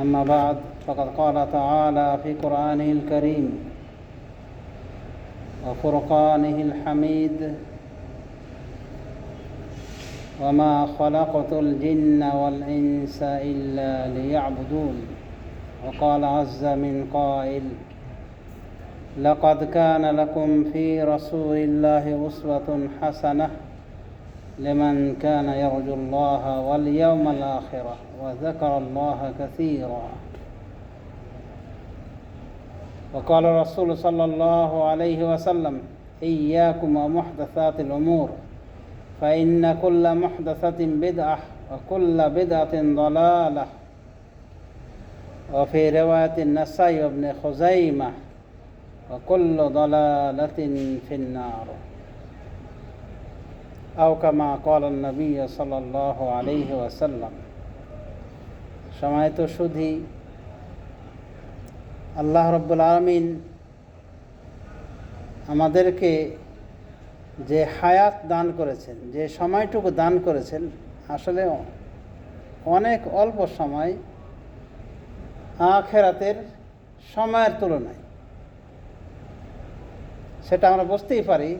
أما بعد فقد قال تعالى في قرآنه الكريم وفرقانه الحميد وما خلقت الجن والإنس إلا ليعبدون. وقال عز من قائل لقد كان لكم في رسول الله أسوة حسنة لمن كان يرجو الله واليوم الآخرة وذكر الله كثيرا. وقال الرسول صلى الله عليه وسلم إياكم ومحدثات الأمور فإن كل محدثة بدعة وكل بدعة ضلالة. وفي رواية النسائي وابن خزيمة وكل ضلالة في النار. আওকামা নবী সাল্লাহ আলহি ওয়াসাল্লাম। সময় তো শুধু আল্লাহ রব্বুল আলমিন আমাদেরকে যে হায়াত দান করেছেন, যে সময়টুকু দান করেছেন, আসলে অনেক অল্প সময় আখেরাতের সময়ের তুলনায়। সেটা আমরা বুঝতেই পারি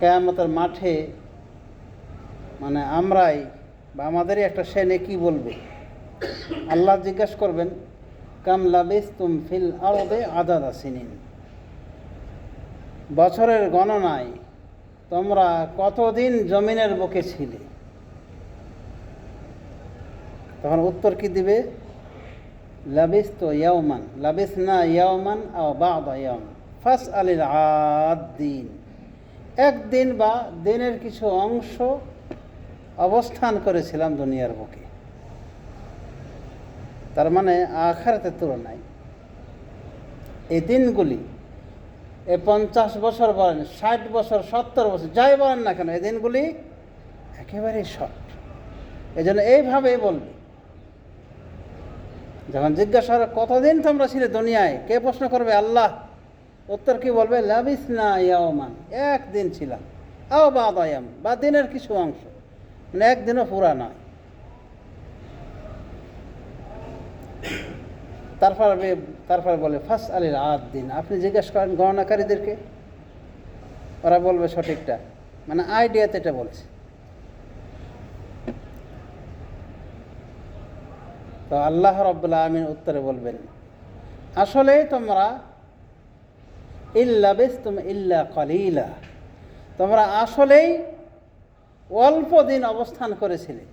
কেয়ামতের মাঠে মানে আমরাই বা আমাদেরই একটা সেনে কি বলবে? আল্লাহ জিজ্ঞেস করবেন, কাম লাবিস তুম ফিল আরবে আদাদা সিনিন? বছরের গণনায় তোমরা কতদিন জমিনের বুকে ছিলে? তখন উত্তর কি দিবে? লাবিস তো ইয়াওমান লাবিস না ইয়াওমান আও বা ইয়াওমান ফাস আলিল একদিন বা দিনের কিছু অংশ অবস্থান করেছিলাম দুনিয়ার বুকে। তার মানে আখারাতের তুলনায়। এই দিনগুলি এ পঞ্চাশ বছর বলেন, ষাট বছর, সত্তর বছর, যাই বলেন না কেন, এই দিনগুলি একেবারেই শর্ট এই জন্য এইভাবেই বলবে। যখন জিজ্ঞাসা কতদিন তোমরা ছিলে দুনিয়ায়? কে প্রশ্ন করবে? আল্লাহ। উত্তর কি বলবে? লাবিস না ইয়াওমান। একদিন ছিলাম। আও বা দয়াম বা দিনের কিছু অংশ। মানে একদিনও পুরা নয়। তারপরে তারপরে বলে ফার্স্ট আলির আট দিন আপনি জিজ্ঞেস করেন গণনাকারীদেরকে। ওরা বলবে সঠিকটা। মানে আইডিয়াতে এটা বলছে। তো আল্লাহ রব্বুল্লা আমিন উত্তরে বলবেন, আসলেই তোমরা ইল্লা বেস্তুম ইল্লা কলিলা। তোমরা আসলেই অল্প দিন অবস্থান করেছিলে।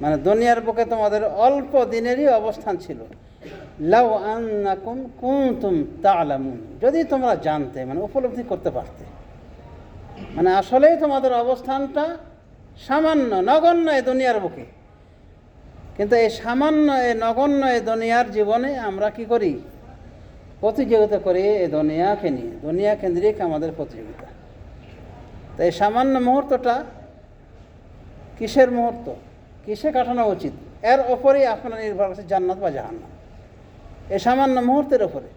মানে দুনিয়ার বুকে তোমাদের অল্প দিনেরই অবস্থান ছিল। লাউ আন্নাকুম কুনতুম তালামুন। যদি তোমরা জানতে মানে উপলব্ধি করতে পারতে। মানে আসলেই তোমাদের অবস্থানটা সামান্য, নগণ্য এ দুনিয়ার বুকে। কিন্তু এই সামান্য এ নগণ্য এ দুনিয়ার জীবনে আমরা কি করি? প্রতিযোগিতা করি এই দুনিয়াকে নিয়ে। দুনিয়া কেন্দ্রিক আমাদের প্রতিযোগিতা। তো এই সামান্য মুহূর্তটা কিসের মুহূর্ত? কিসে কাটানো উচিত? এর ওপরেই আপনারা নির্ভর করছে জান্নাত বা জাহান্নাত এই সামান্য মুহূর্তের ওপরে।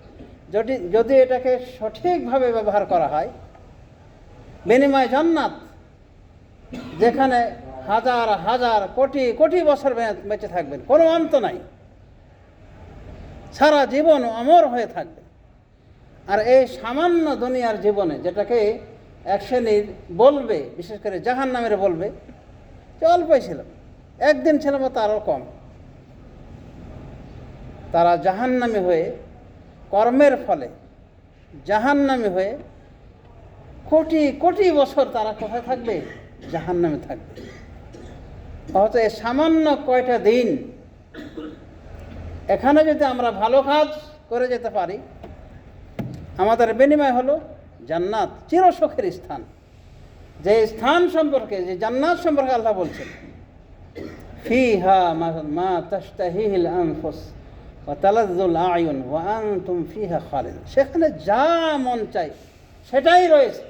যদি যদি এটাকে সঠিকভাবে ব্যবহার করা হয়, বিনিময় জান্নাত, যেখানে হাজার হাজার, কোটি কোটি বছর বেঁচে থাকবেন, কোনো অন্ত নাই। সারা জীবন অমর হয়ে থাকবে। আর এই সামান্য দুনিয়ার জীবনে যেটাকে এক শ্রেণির বলবে, বিশেষ করে জাহান নামের বলবে, যে অল্পই ছিল। একদিন ছিল মতো আরও কম। তারা জাহান্নামি হয়ে কর্মের ফলে জাহান্নামি হয়ে কোটি কোটি বছর তারা কোথায় থাকবে? জাহান্নামে থাকবে। অথচ এই সামান্য কয়টা দিন এখানে যদি আমরা ভালো কাজ করে যেতে পারি, আমাদের বিনিময় হলো জান্নাত, চিরসুখের স্থান। যে স্থান সম্পর্কে, যে জান্নাত সম্পর্কে আল্লাহ বলছেন, ফিহা মা তাস্তাহিল আনফুস ওয়া তালাজ্জুল আয়ুন ওয়া আনতুম ফিহা খালিদ সেখানে যা মন চাই সেটাই রয়েছে।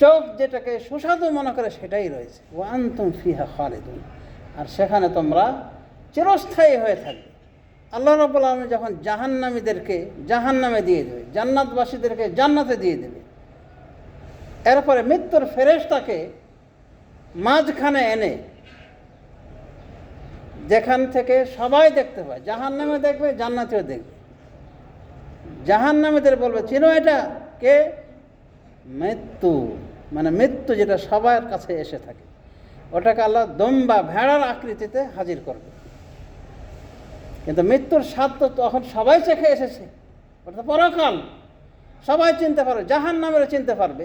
চোখ যেটাকে সুস্বাদু মনে করে, সেটাই রয়েছে। ওয়া আনতুম ফিহা খালিদুন। আর সেখানে তোমরা চিরস্থায়ী হয়ে থাকবে। আল্লাহ রব্বুল আলমী যখন জাহান্নামীদেরকে, জাহান্নামে দিয়ে দেবে, জান্নাতবাসীদেরকে জান্নাতে দিয়ে দেবে, এরপরে মৃত্যুর ফেরেশতাকে মাঝখানে এনে যেখান থেকে সবাই দেখতে পায় জাহান নামে দেখবে, জান্নাতেও দেখবে। জাহান নামেদের বলবে, চিনো এটা? কে? মৃত্যু মানে মৃত্যু যেটা সবার কাছে এসে থাকে, ওটাকে আল্লাহ দম্বা, ভেড়ার আকৃতিতে হাজির করবে। কিন্তু মৃত্যুর স্বাদ তো তখন সবাই চেখে এসেছে। তো পরকাল। সবাই চিনতে পারবে জাহান নামেরও চিনতে পারবে।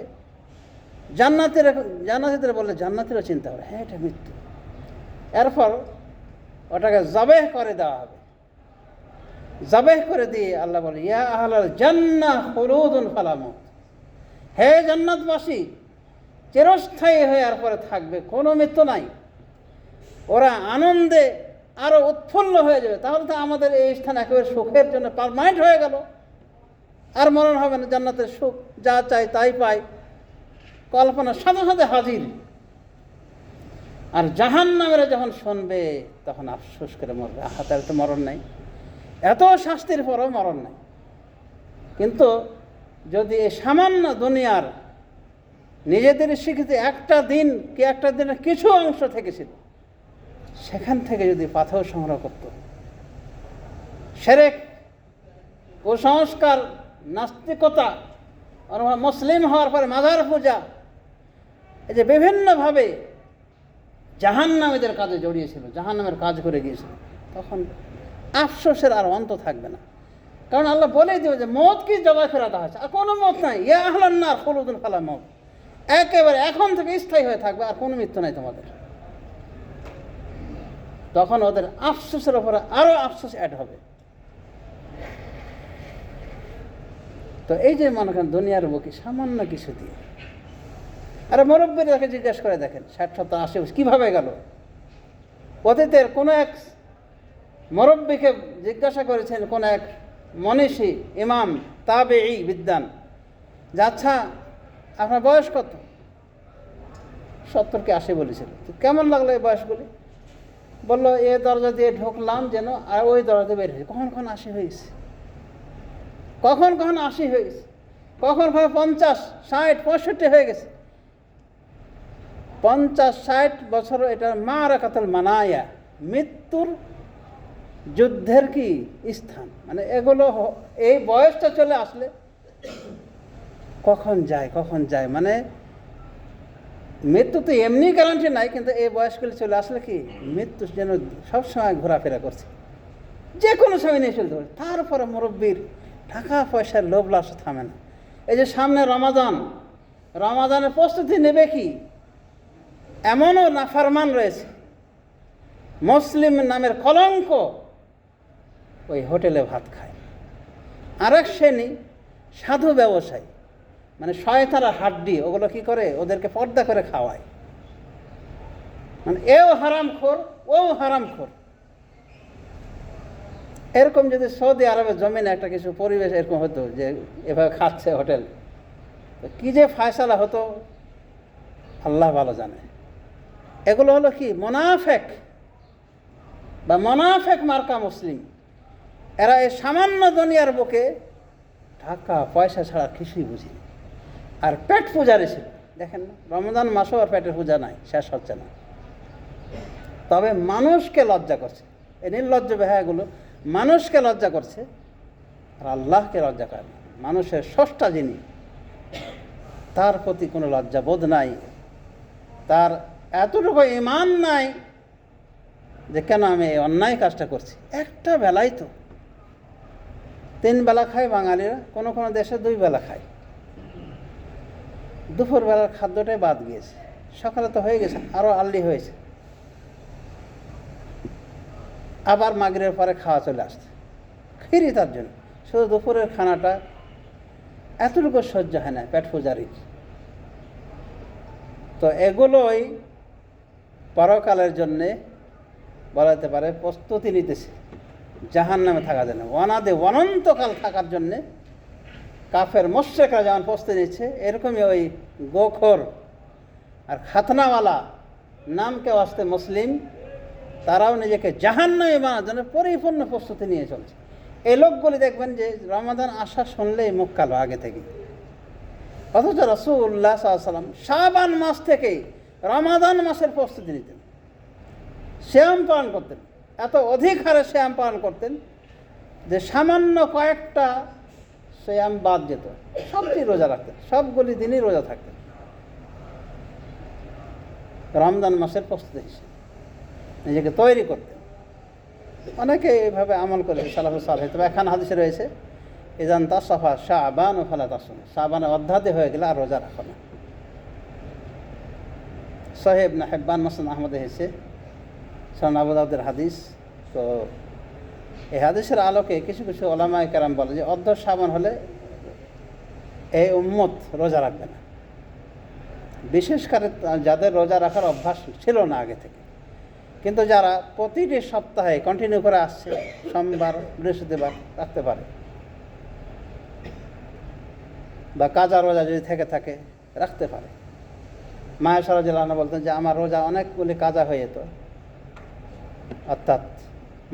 জান্নাতের, জান্নাতিদের বললে জান্নাতেরও চিনতে পারবে হ্যাঁ এটা মৃত্যু। এরপর ওটাকে জবেহ করে দেওয়া হবে। জবেহ করে দিয়ে আল্লাহ বলে, ইয়া আহলাল জান্না হলুদুন ফালামত। হে জান্নাতবাসী, চিরস্থায়ী হয়ে আর পরে থাকবে, কোনো মৃত্যু নাই। ওরা আনন্দে আরও উৎফুল্ল হয়ে যাবে, তাহলে তো আমাদের এই স্থান একেবারে সুখের জন্য পারমানেন্ট হয়ে গেল। আর মরণ হবে না, জান্নাতের সুখ যা চাই তাই পাই। কল্পনার সাথে সাথে হাজির। আর জাহান নামেরা যখন শুনবে, তখন আফসোস করে মরবে। আহা তার তো মরণ নাই। এত শাস্তির পরও মরণ নাই। কিন্তু যদি এই সামান্য দুনিয়ার নিজেদের স্বীকৃতি একটা দিন কি একটা দিনের কিছু অংশ থেকেছিল সেখান থেকে যদি পাথর সংগ্রহ করত। সেরেক কুসংস্কার নাস্তিকতা মুসলিম হওয়ার পরে মাজার পূজা, এই যে বিভিন্নভাবে জাহান্নামীদের কাজে জড়িয়েছিল, জাহান্নামের কাজ করে গিয়েছিল। তখন আফসোসের আর অন্ত থাকবে না। কারণ আল্লাহ বলেই দেবে যে, মত কি জবাই ফেরা দেওয়া হয়েছে আর কোনো মত নাই। ইয়া না হলুদুল ফালা মত। একেবারে এখন থেকে স্থায়ী হয়ে থাকবে, আর কোনো মৃত্যু নাই তোমাদের। তখন ওদের আফসোসের ওপরে আরও আফসোস অ্যাড হবে। তো এই যে মনে করেন দুনিয়ার বুকে সামান্য কিছু দিয়ে, আরে মুরব্বীরাকে জিজ্ঞেস করে দেখেন, ষাট সপ্তাহ আশি বছর কীভাবে গেল? অতীতের কোনো এক মুরব্বীকে জিজ্ঞাসা করেছেন, কোন এক মনীষী, ইমাম তাবে এই বিদ্যান যে আচ্ছা আপনার বয়স কত? সত্তরকে আশি বলেছিল। কেমন লাগল এই বয়সগুলি? বলল, এ দরজা দিয়ে ঢুকলাম যেন আর ওই দরজা দিয়ে বের হয়েছে কখন কখন আশি হয়েছে কখন কখন আশি হয়ে গেছে কখন কখন পঞ্চাশ, ষাট, পঁয়ষট্টি হয়ে গেছে। পঞ্চাশ, ষাট বছর এটা মা রাখাতল মানায়া, মৃত্যুর যুদ্ধের কি স্থান? মানে এগুলো এই বয়সটা চলে আসলে কখন যায় কখন যায়? মানে মৃত্যু তো এমনি গ্যারান্টি নাই, কিন্তু এই বয়সগুলি চলে আসলে কি, মৃত্যু যেন সবসময় ঘোরাফেরা করছে। যে কোনো সময় নিয়ে চলতে পারে। তারপরে মুরব্বীর টাকা পয়সার লোভ লাশ থামে না। এই যে সামনে রমাদান, রমাদানের প্রস্তুতি নেবে কি? এমনও নাফারমান রয়েছে। মুসলিম নামের কলঙ্ক ওই হোটেলে ভাত খায়। আরেক শ্রেণি সাধু ব্যবসায়ী। মানে শয়তারা হাড্ডি ওগুলো কি করে? ওদেরকে পর্দা করে খাওয়ায়। মানে এও হারাম খোর ও হারাম খোর। এরকম যদি সৌদি আরবের জমিনে একটা কিছু পরিবেশ এরকম হতো যে এভাবে খাচ্ছে হোটেল কী যে ফায়সালা হতো, আল্লাহ ভালো জানে। এগুলো হলো কি? মোনাফেক বা মোনাফেক মার্কা মুসলিম। এরা এই সামান্য দুনিয়ার বুকে টাকা, পয়সা ছাড়া কিছুই বুঝি আর পেট পূজারে ছিল দেখেন না, রমজান মাসও আর পেটের পূজা নাই, শেষ হচ্ছে না। তবে মানুষকে লজ্জা করছে। এই নির্লজ্জ বেহায়াগুলো মানুষকে লজ্জা করছে, আর আল্লাহকে লজ্জা করে না। মানুষের ষষ্ঠা যিনি, তার প্রতি কোনো লজ্জা বোধ নাই। তার এতটুকু ইমান নাই যে কেন আমি এই অন্যায় কাজটা করছি? একটা বেলাই তো। তিন বেলা খায় বাঙালিরা, কোনো কোনো দেশে দুই বেলা খায়। দুপুরবেলার খাদ্যটাই বাদ গিয়েছে। সকালে তো হয়ে গেছে আরও আর্লি হয়েছে। আবার মাগরের পরে খাওয়া চলে আসছে। খিরি তার জন্য। শুধু দুপুরের খানাটা, এতটুকু সহ্য হয় না পেট পূজারির। তো এগুলোই পরকালের জন্যে বলা যেতে পারে প্রস্তুতি নিতেছে। জাহান নামে থাকা যায় না। অনাদে অনন্তকাল থাকার জন্যে কাফের মোশেকরা যেমন প্রস্তুতি নিচ্ছে, এরকমই ওই গোখর আর খাতনাওয়ালা নামকে আসতে মুসলিম, তারাও নিজেকে জাহান্নামে বানার জন্য পরিপূর্ণ প্রস্তুতি নিয়ে চলছে। এই লোকগুলি দেখবেন যে রমাদান আসা শুনলেই মুখ কালো আগে থেকে অথচ রসুল্লাহ সাল্লাম শাবান মাস থেকেই রমাদান মাসের প্রস্তুতি নিতেন। শ্যাম পালন করতেন। এত অধিক হারে শ্যাম পালন করতেন যে সামান্য কয়েকটা শ্যাম বাদ যেত। সবটি রোজা রাখতেন। সবগুলি দিনই রোজা থাকতেন। রমজান মাসের প্রস্তুতি হিসেবে। নিজেকে তৈরি করতেন। অনেকে এইভাবে আমল করেছে সালাফুল সালহ। তবে এখানে হাদিসে রয়েছে, ইজান তাসফা শাহবান ও ফালা তাসুন শাহবানে অধ্যাতে হয়ে গেলে আর রোজা রাখো না। সাহেব না হেব্বান মাসান আহমদ এসেছে। সান আবুদাউদের হাদিস। তো এই হাদিসের আলোকে কিছু কিছু ওলামায় কারাম বলে যে অর্ধ সাবান হলে এই উম্মত রোজা রাখবে না। বিশেষ করে যাদের রোজা রাখার অভ্যাস ছিল না আগে থেকে। কিন্তু যারা প্রতিটি সপ্তাহে কন্টিনিউ করে আসছে, সোমবার, বৃহস্পতিবার রাখতে পারে। বা কাজা রোজা যদি থেকে থাকে, রাখতে পারে। মায়া সরাজ বলতেন যে, আমার রোজা অনেকগুলি কাজা হয়ে যেত। অর্থাৎ